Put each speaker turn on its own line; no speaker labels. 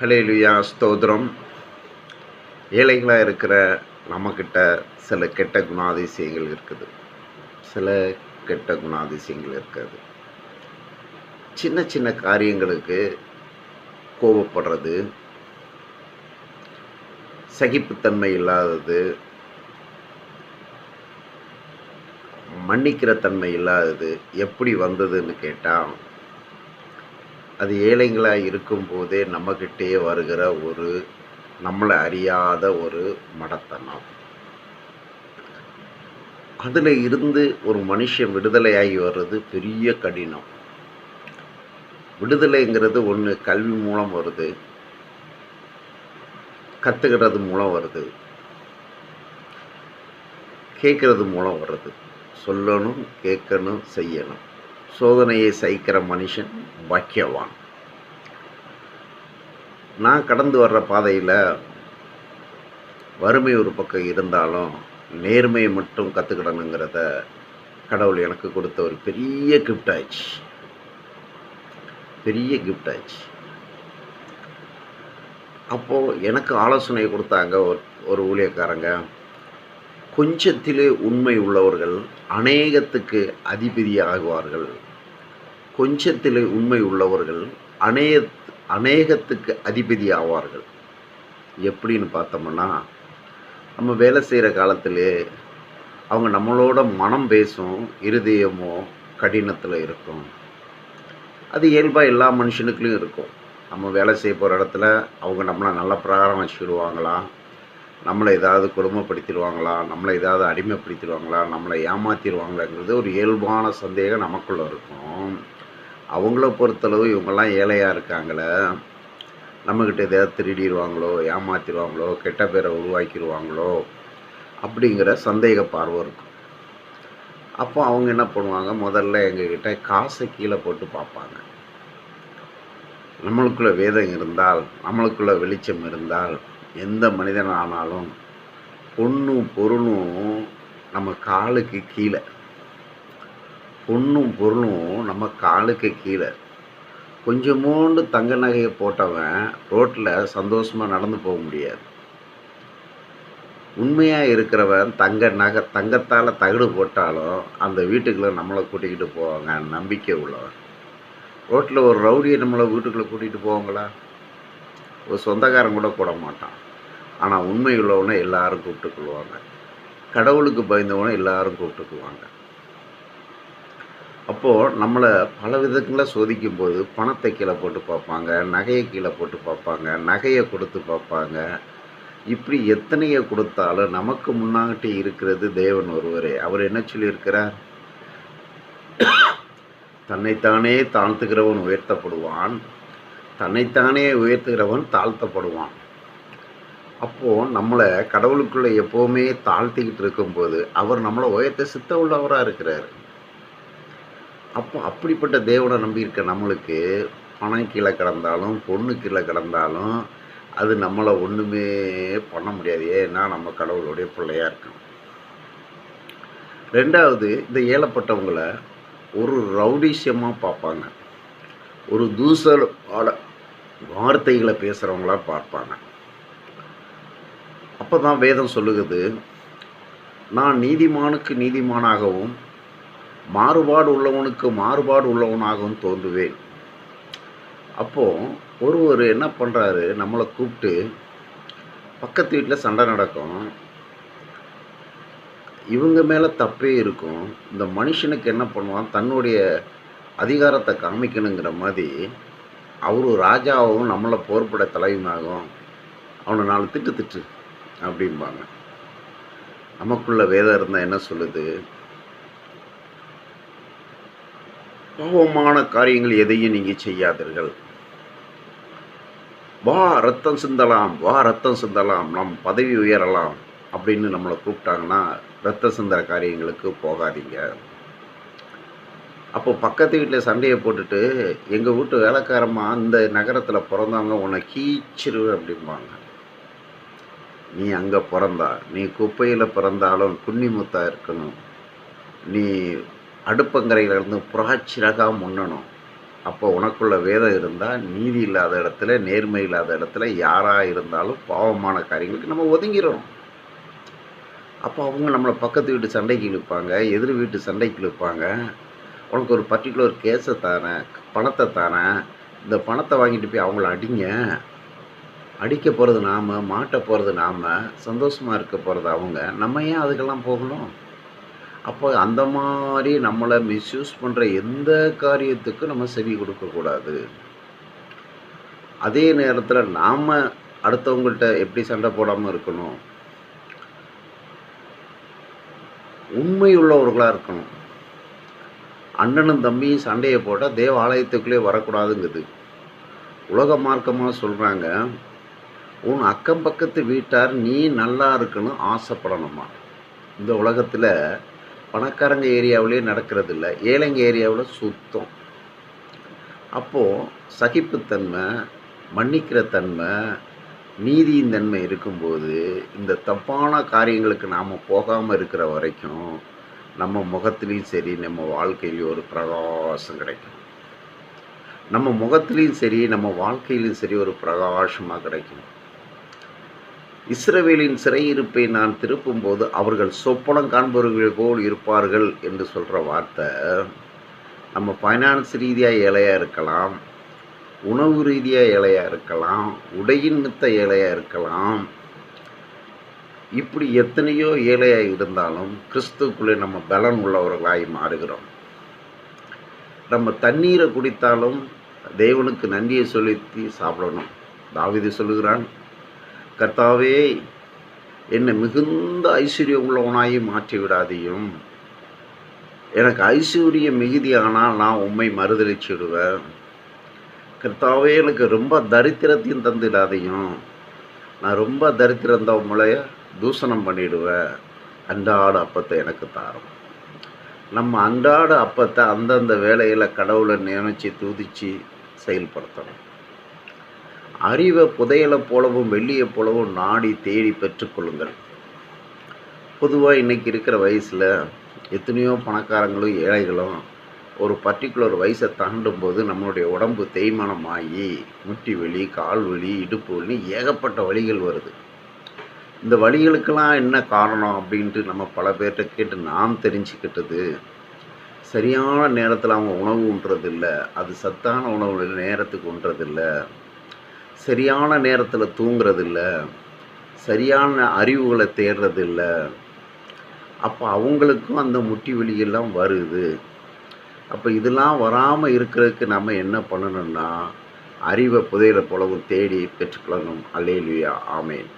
Hallelujah ஸ்தோத்திரம். ஏழைகளாக இருக்கிற நம்மக்கிட்ட சில கெட்ட குணாதிசயங்கள் இருக்குது. சில கெட்ட குணாதிசயங்கள் இருக்காது. சின்ன சின்ன காரியங்களுக்கு கோபப்படுறது சகிப்புத்தன்மை இல்லாதது மன்னிக்கிற தன்மை இல்லாதது எப்படி வந்ததுன்னு கேட்டால் அது ஏழைங்களாக இருக்கும்போதே நம்மக்கிட்டே வருகிற ஒரு நம்மளை அறியாத ஒரு மடத்தனம். அதில் இருந்து ஒரு மனுஷன் விடுதலையாகி வர்றது பெரிய கடினம். விடுதலைங்கிறது ஒன்று கல்வி மூலம் வருது. கற்றுக்கிறது மூலம் வருது. கேட்கறது மூலம் வருது. சொல்லணும் கேட்கணும் செய்யணும். சோதனையை சகிக்கிற மனுஷன் பாக்கியவான். நான் கடந்து வர்ற பாதையில் வறுமை ஒரு பக்கம் இருந்தாலும் நேர்மையை மட்டும் கற்றுக்கிடணுங்கிறத கடவுள் எனக்கு கொடுத்த ஒரு பெரிய கிஃப்ட் ஆயிடுச்சு. பெரிய கிஃப்ட் ஆயிடுச்சு. அப்போது எனக்கு ஆலோசனை கொடுத்தாங்க ஒரு ஒரு ஊழியக்காரங்க. கொஞ்சத்திலே உண்மை உள்ளவர்கள் அநேகத்துக்கு அதிபதி ஆகுவார்கள். கொஞ்சத்திலே உண்மை உள்ளவர்கள் அநேக அநேகத்துக்கு அதிபதி ஆவார்கள். எப்படின்னு பார்த்தோம்னா நம்ம வேலை செய்கிற காலத்திலே அவங்க நம்மளோட மனம் பேசும் இருதயமோ கடினத்தில் இருக்கும். அது இயல்பாக எல்லா மனுஷனுக்குலையும் இருக்கும். நம்ம வேலை செய்ய போகிற இடத்துல அவங்க நம்மளை நல்ல பிரகாரம் வச்சுக்கிடுவாங்களா நம்மளை ஏதாவது கொடுமைப்படுத்திடுவாங்களா? நம்மளை ஏதாவது அடிமைப்படுத்திடுவாங்களா? நம்மளை ஏமாற்றிடுவாங்களாங்கிறது ஒரு இயல்பான சந்தேகம் நமக்குள்ளே இருக்கும். அவங்கள பொறுத்தளவு இவங்கெல்லாம் ஏழையாக இருக்காங்களே. நம்மக்கிட்ட எதாவது திருடிடுவாங்களோ ஏமாத்திடுவாங்களோ கெட்ட பேரை உருவாக்கிடுவாங்களோ அப்படிங்கிற சந்தேக பார்வை இருக்கும். அப்போ அவங்க என்ன பண்ணுவாங்க? முதல்ல எங்ககிட்ட காசை கீழே போட்டு பார்ப்பாங்க. நம்மளுக்குள்ளே வேதம் இருந்தால் நம்மளுக்குள்ளே வெளிச்சம் இருந்தால் எந்த மனிதன் ஆனாலும் பொண்ணும் பொருளும் நம்ம காலுக்கு கீழே. பொண்ணும் பொருளும் நம்ம காலுக்கு கீழே. கொஞ்சமோண்டு தங்க நகையை போட்டவன் ரோட்டில் சந்தோஷமாக நடந்து போக முடியாது. உண்மையாக இருக்கிறவன் தங்க நகை தங்கத்தால் தகடு போட்டாலும் அந்த வீட்டுக்குள்ளே நம்மளை கூட்டிக்கிட்டு போவாங்க. நம்பிக்கை உள்ளவன். ரோட்டில் ஒரு ரவுடியை நம்மளை வீட்டுக்குள்ளே கூட்டிகிட்டு போவாங்களா? ஒரு சொந்தக்காரன் கூட கூட மாட்டான். ஆனால் உண்மை உள்ளவனை எல்லாரும் கூப்பிட்டுக்குள்வாங்க கடவுளுக்கு பயந்தவனை எல்லாரும் கூப்பிட்டுக்குவாங்க அப்போது நம்மளை பல விதங்களில் சோதிக்கும் போது பணத்தை கீழே போட்டு பார்ப்பாங்க நகையை கீழே போட்டு பார்ப்பாங்க நகையை கொடுத்து பார்ப்பாங்க. இப்படி எத்தனையை கொடுத்தாலும் நமக்கு முன்னாகிட்டே இருக்கிறது தேவன் ஒருவரே. அவர் என்ன சொல்லியிருக்கிறார்? தன்னைத்தானே தாழ்த்துகிறவன் உயர்த்தப்படுவான். தன்னைத்தானே உயர்த்துகிறவன் தாழ்த்தப்படுவான். அப்போது நம்மளை கடவுளுக்குள்ளே எப்போவுமே தாழ்த்திக்கிட்டு இருக்கும்போது அவர் நம்மளை உயர்த்த சித்த உள்ளவராக இருக்கிறார். அப்போ அப்படிப்பட்ட தேவனை நம்பியிருக்க நம்மளுக்கு பணம் கீழே கிடந்தாலும் பொண்ணு கீழே கிடந்தாலும் அது நம்மளை ஒன்றுமே பண்ண முடியாது. ஏன்னா நம்ம கடவுளுடைய பிள்ளையாக இருக்கணும். ரெண்டாவது இந்த ஏழப்பட்டவங்களை ஒரு ரவுடிஷியமாக பார்ப்பாங்க. ஒரு தூசலோட வார்த்தைகளை பேசுகிறவங்களா பார்ப்பாங்க. அப்போ தான் வேதம் சொல்லுகிறது நான் நீதிமானுக்கு நீதிமானாகவும் மாறுபாடு உள்ளவனுக்கு மாறுபாடு உள்ளவனாகவும் தோன்றுவேன். அப்போது ஒருவர் என்ன பண்ணுறாரு நம்மளை கூப்பிட்டு பக்கத்து வீட்டில் சண்டை நடக்கும். இவங்க மேலே தப்பே இருக்கும். இந்த மனுஷனுக்கு என்ன பண்ணுவான்? தன்னுடைய அதிகாரத்தை காமிக்கணுங்கிற மாதிரி அவரும் ராஜாவும் நம்மளை போர்பட தலைவனாகும் அவனை நாலு திட்டு திட்டு அப்படிம்பாங்க. நமக்குள்ள வேதம் இருந்தால் என்ன சொல்லுது? பாவமான காரியங்கள் எதையும் நீங்கள் செய்யாதீர்கள். வா ரத்தம் சிந்தலாம் வா ரத்தம் சிந்தலாம் நம் பதவி உயரலாம் அப்படின்னு நம்மளை கூப்பிட்டாங்கன்னா ரத்த சிந்தர காரியங்களுக்கு போகாதீங்க. அப்போ பக்கத்து வீட்டில் சண்டையை போட்டுட்டு எங்கள் வீட்டு வேலைக்காரமாக அந்த நகரத்தில் பிறந்தவங்க உன்னை கீச்சிரு அப்படிம்பாங்க. நீ அங்கே பிறந்தா நீ குப்பையில் பிறந்தாலும் குன்னிமுத்தாக இருக்கணும். நீ அடுப்பங்கரையிலிருந்து புறாச்சிறகாக முன்னணும். அப்போ உனக்குள்ள வேதம் இருந்தால் நீதி இல்லாத இடத்துல நேர்மை இல்லாத இடத்துல யாராக இருந்தாலும் பாவமான காரியங்களுக்கு நம்ம ஒதுங்கிறோம். அப்போ அவங்க நம்மளை பக்கத்து வீட்டு சண்டைக்கு இழுப்பாங்க எதிர் வீட்டு சண்டைக்கு இழுப்பாங்க. உனக்கு ஒரு பர்டிகுலர் கேஸை தரேன் பணத்தை தரேன் இந்த பணத்தை வாங்கிட்டு போய் அவங்கள அடிங்க. அடிக்க போகிறது நாம் மாட்ட போகிறது நாம் சந்தோஷமாக இருக்க போகிறது அவங்க. நம்ம ஏன் அதுக்கெல்லாம் போகணும்? அப்போ அந்த மாதிரி நம்மளை மிஸ்யூஸ் பண்ணுற எந்த காரியத்துக்கும் நம்ம செவி கொடுக்கக்கூடாது அதே நேரத்தில் நாம் அடுத்தவங்கள்ட்ட எப்படி சண்டை போடாமல் இருக்கணும்? உண்மை உள்ளவர்களாக இருக்கணும். அண்ணனும் தம்பியும் சண்டையை போட்டால் தேவ ஆலயத்துக்குள்ளே வரக்கூடாதுங்குது. உலக மார்க்கமாக சொல்கிறாங்க உன் அக்கம் பக்கத்து வீட்டார் நீ நல்லா இருக்கணும் ஆசைப்படணுமா? இந்த உலகத்தில் பணக்காரங்க ஏரியாவிலே நடக்கிறது இல்லை ஏழைங்க ஏரியாவில் சுத்தம். அப்போது சகிப்புத்தன்மை மன்னிக்கிற தன்மை நீதியின் தன்மை இருக்கும்போது இந்த தப்பான காரியங்களுக்கு நாம் போகாமல் இருக்கிற வரைக்கும் நம்ம முகத்துலேயும் சரி நம்ம வாழ்க்கையிலையும் ஒரு பிரகாசம் கிடைக்கும். நம்ம முகத்துலேயும் சரி நம்ம வாழ்க்கையிலையும் சரி ஒரு பிரகாசமாக கிடைக்கும். இஸ்ரவேலின் சிறையிருப்பை நான் திருப்பும்போது அவர்கள் சொப்பனம் காண்பவர்கள் போல் இருப்பார்கள் என்று சொல்கிற வார்த்தை நம்ம ஃபைனான்ஸ் ரீதியாக ஏழையாக இருக்கலாம் உணவு ரீதியாக ஏழையாக இருக்கலாம் உடையின் மித்த ஏழையாக இருக்கலாம் இப்படி எத்தனையோ ஏழையாக இருந்தாலும் கிறிஸ்துக்குள்ளே நம்ம பலன் உள்ளவர்களாய் மாறுகிறோம். நம்ம தண்ணீரை குடித்தாலும் தேவனுக்கு நன்றியை செலுத்தி சாப்பிடணும். தாவிதி சொல்லுகிறான் கர்த்தாவே என்னை மிகுந்த ஐஸ்வர்யம் உள்ளவனாகி மாற்றி விடாதையும். எனக்கு ஐஸ்வர்யம் மிகுதியானால் நான் உண்மை மறுதளிச்சிடுவேன் கர்த்தாவே எனக்கு ரொம்ப தரித்திரத்தையும் தந்துடாதையும். நான் ரொம்ப தரித்திரம் தவமுளைய தூஷணம் பண்ணிடுவ அன்றாட அப்பத்தை எனக்கு தாரும். நம்ம அன்றாட அப்பத்தை அந்தந்த வேலையில் கடவுளை நினைச்சு துதிச்சு செயல்படுத்தணும். அறிவை புதையலை போலவும் வெள்ளியை போலவும் நாடி தேடி பெற்றுக்கொள்ளுங்கள் பொதுவாக இன்றைக்கி இருக்கிற வயசில் எத்தனையோ பணக்காரங்களும் ஏழைகளும் ஒரு பர்டிகுலர் வயசை தாண்டும் போது நம்மளுடைய உடம்பு தேய்மானமாகி முட்டி வலி கால் வலி இடுப்பு வலி ஏகப்பட்ட வழிகள் வருது. இந்த வழிகளுக்கெல்லாம் என்ன காரணம் அப்படின்ட்டு நம்ம பல பேர்கிட்ட கேட்டு நாம் தெரிஞ்சுக்கிட்டது. சரியான நேரத்தில் அவங்க உணவு உண்றதில்லை அது சத்தான உணவு நேரத்துக்கு உண்றதில்லை சரியான நேரத்தில் தூங்குறதில்ல சரியான அறிவுகளை தேடுறதில்ல. அப்போ அவங்களுக்கும் அந்த முட்டி வலியெல்லாம் வருது. அப்போ இதெல்லாம் வராமல் இருக்கிறதுக்கு நம்ம என்ன பண்ணணும்னா அறிவை புதையில போலவும் தேடி பெற்றுக்கொள்ளணும். அல்லேலுயா. ஆமேன்.